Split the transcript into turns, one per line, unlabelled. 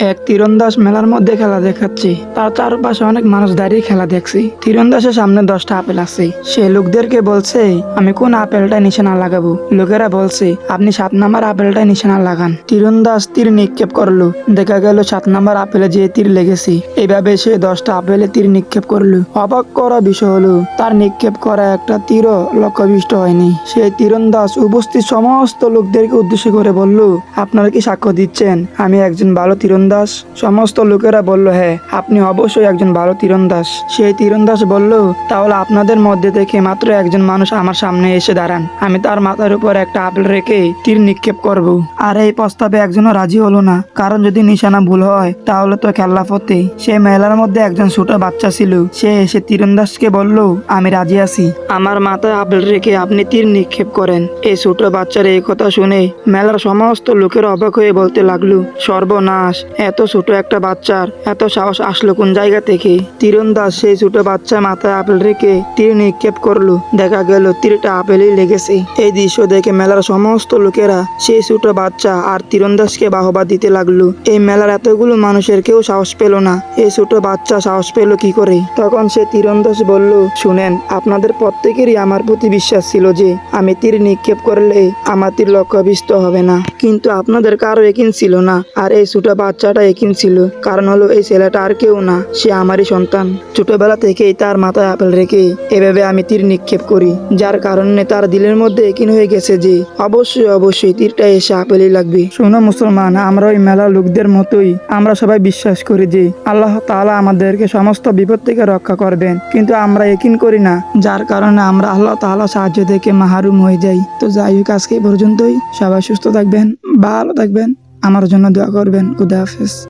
এক তীরন্দাজ মেলার মধ্যে খেলা দেখাচ্ছি। তার চারপাশে অনেক মানুষ দাঁড়িয়ে খেলা দেখছি। তীরন্দাজের সামনে দশটা আপেল আছে। সে লোকদেরকে বলছে, আমি কোন আপেলটা নিশানা লাগাবো? লোকেরা বলছে, আপনি সাত নাম্বার আপেলটা নিশানা লাগান। তীরন্দাজ তীর নিক্ষেপ করল। দেখা গেল সাত নাম্বার আপেলে যে তীর লেগেছে। এইভাবে সে দশটা আপেলে তীর নিক্ষেপ করল। অবাক করা বিষয় হলো, তার নিক্ষেপ করা একটা তীরও লক্ষ্যবিষ্ট হয়নি। সেই তীরন্দাজ উপস্থিত সমস্ত লোকদেরকে উদ্দেশ্য করে বলল, আপনারা কি সাক্ষ্য দিচ্ছেন? আমি একজন ভালো তীরন্দাজ। সমস্ত লোকেরা বলল হ্যাঁ আপনি অবশ্যই একজন ভালো তীরন্দাজ। সেই তীরন্দাজ বলল, তাহলে আপনাদের মধ্যে থেকে মাত্র একজন মানুষ আমার সামনে এসে দাঁড়ান। আমি তার মাথার উপর একটা আপেল রেখে তীর নিক্ষেপ করব। আর এই প্রস্তাবে একজনও রাজি হলো না। কারণ যদি নিশানা ভুল হয়, তাহলে তো খেলা ফতে সে মেলার মধ্যে একজন ছোট বাচ্চা ছিল। সে এসে তীরন্দাজকে বলল, আমি রাজি আছি। আমার মাথায় আপেল রেখে আপনি তীর নিক্ষেপ করেন। এই ছোট বাচ্চার এই কথা শুনে মেলার সমস্ত লোকের অবাক হয়ে বলতে লাগল, সর্বনাশ! এত ছোট একটা বাচ্চার এত সাহস আসলো কোন জায়গা থেকে? তীরন্দাজ সেই ছোট বাচ্চা মাথায় আপেল রেখে তীর নিক্ষেপ করল। দেখা গেল তীরটা আপেলেই লেগেছে। এই দৃশ্য দেখে মেলার সমস্ত লোকেরা সেই ছোট বাচ্চা আর তীরন্দাজকে বাহবা দিতে লাগল। এই মেলার এতগুলো মানুষের কেউ সাহস পেল না। এই ছোট বাচ্চা সাহস পেল কি করে? তখন সে তীরন্দাজ বলল, শুনেন, আপনাদের প্রত্যেকেরই আমার প্রতি বিশ্বাস ছিল যে আমি তীর নিক্ষেপ করলে আমার তীর লক্ষ্যভিষ্ট হবে না। কিন্তু আপনাদের কারও একিন ছিল না। আর এই ছোট বাচ্চাটা একিন ছিল। কারণ হলো এই ছেলেটা আর কেউ না সে আমারই সন্তান। ছোটবেলা থেকেই তার মাথায় আপেল রেখে এভাবে আমি তীর নিক্ষেপ করি যার কারণে তার দিলের মধ্যে একিন হয়ে গেছে যে অবশ্যই অবশ্যই তীরটা এসে আপেলই লাগবে। শোনো মুসলমান আমরা ওই মেলা লোকদের মতোই আমরা সবাই বিশ্বাস করি যে আল্লাহ তাআলা আমাদেরকে সমস্ত বিপদ থেকে রক্ষা করবেন। কিন্তু আমরা একিন করি না। যার কারণে আমরা আল্লাহ তাআলা সাহায্য থেকে মাহরুম হয়ে যাই। তো যাই হোক আজকে পর্যন্তই। সবাই সুস্থ থাকবেন ভালো থাকবেন। আমার জন্য দোয়া করবেন। খুদা হাফেজ।